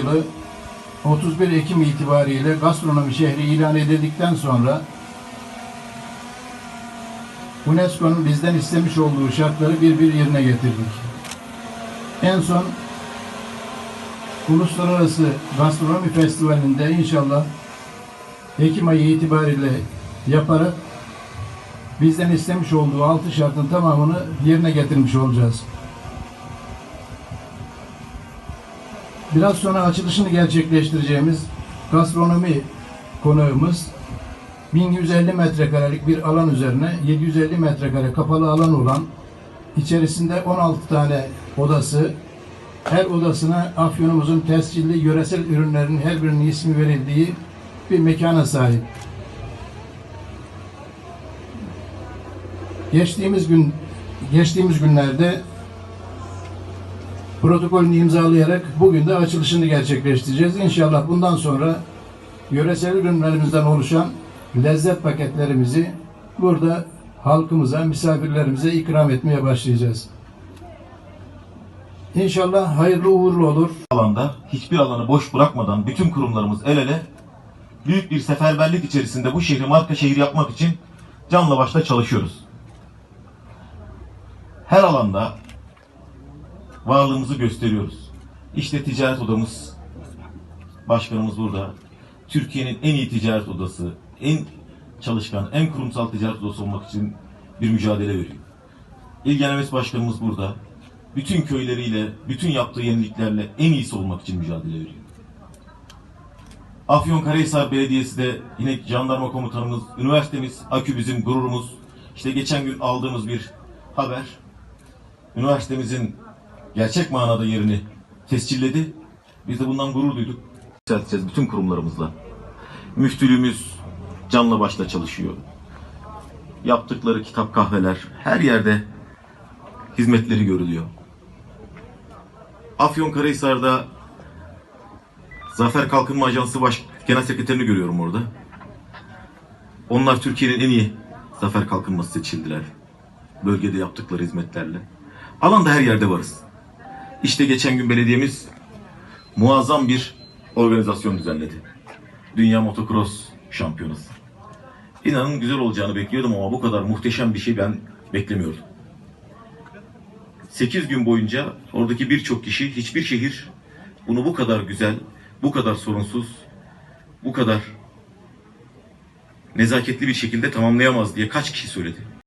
yılı 31 Ekim itibariyle gastronomi şehri ilan edildikten sonra UNESCO'nun bizden istemiş olduğu şartları bir bir yerine getirdik. En son Uluslararası Gastronomi Festivali'nde inşallah Ekim ayı itibariyle yaparak bizden istemiş olduğu altı şartın tamamını yerine getirmiş olacağız. Biraz sonra açılışını gerçekleştireceğimiz gastronomi konağımız 1150 metrekarelik bir alan üzerine 750 metrekare kapalı alan olan içerisinde 16 tane odası her odasına Afyonumuzun tescilli yöresel ürünlerin her birinin ismi verildiği bir mekana sahip. Geçtiğimiz gün geçtiğimiz günlerde protokolünü imzalayarak bugün de açılışını gerçekleştireceğiz. İnşallah bundan sonra yöresel ürünlerimizden oluşan lezzet paketlerimizi burada halkımıza, misafirlerimize ikram etmeye başlayacağız. İnşallah hayırlı uğurlu olur. alanda hiçbir alanı boş bırakmadan bütün kurumlarımız el ele büyük bir seferberlik içerisinde bu şehri marka şehir yapmak için canla başla çalışıyoruz. Her alanda varlığımızı gösteriyoruz. İşte ticaret odamız, başkanımız burada. Türkiye'nin en iyi ticaret odası, en çalışkan, en kurumsal ticaret odası olmak için bir mücadele veriyor. İl Genel Başkanımız burada. Bütün köyleriyle, bütün yaptığı yeniliklerle en iyisi olmak için mücadele veriyor. Afyonkarahisar Belediyesi de yine jandarma komutanımız, üniversitemiz, AKÜ bizim gururumuz. İşte geçen gün aldığımız bir haber, üniversitemizin gerçek manada yerini tescilledi. Biz de bundan gurur duyduk. Yükselteceğiz bütün kurumlarımızla. Müftülüğümüz canla başla çalışıyor. Yaptıkları kitap kahveler her yerde hizmetleri görülüyor. Afyonkarahisar'da Zafer Kalkınma Ajansı Baş Genel Sekreterini görüyorum orada. Onlar Türkiye'nin en iyi Zafer Kalkınması seçildiler. Bölgede yaptıkları hizmetlerle. Alanda her yerde varız. İşte geçen gün belediyemiz muazzam bir organizasyon düzenledi. Dünya Motocross Şampiyonası. İnanın güzel olacağını bekliyordum ama bu kadar muhteşem bir şey ben beklemiyordum. 8 gün boyunca oradaki birçok kişi, hiçbir şehir bunu bu kadar güzel, bu kadar sorunsuz, bu kadar nezaketli bir şekilde tamamlayamaz diye kaç kişi söyledi.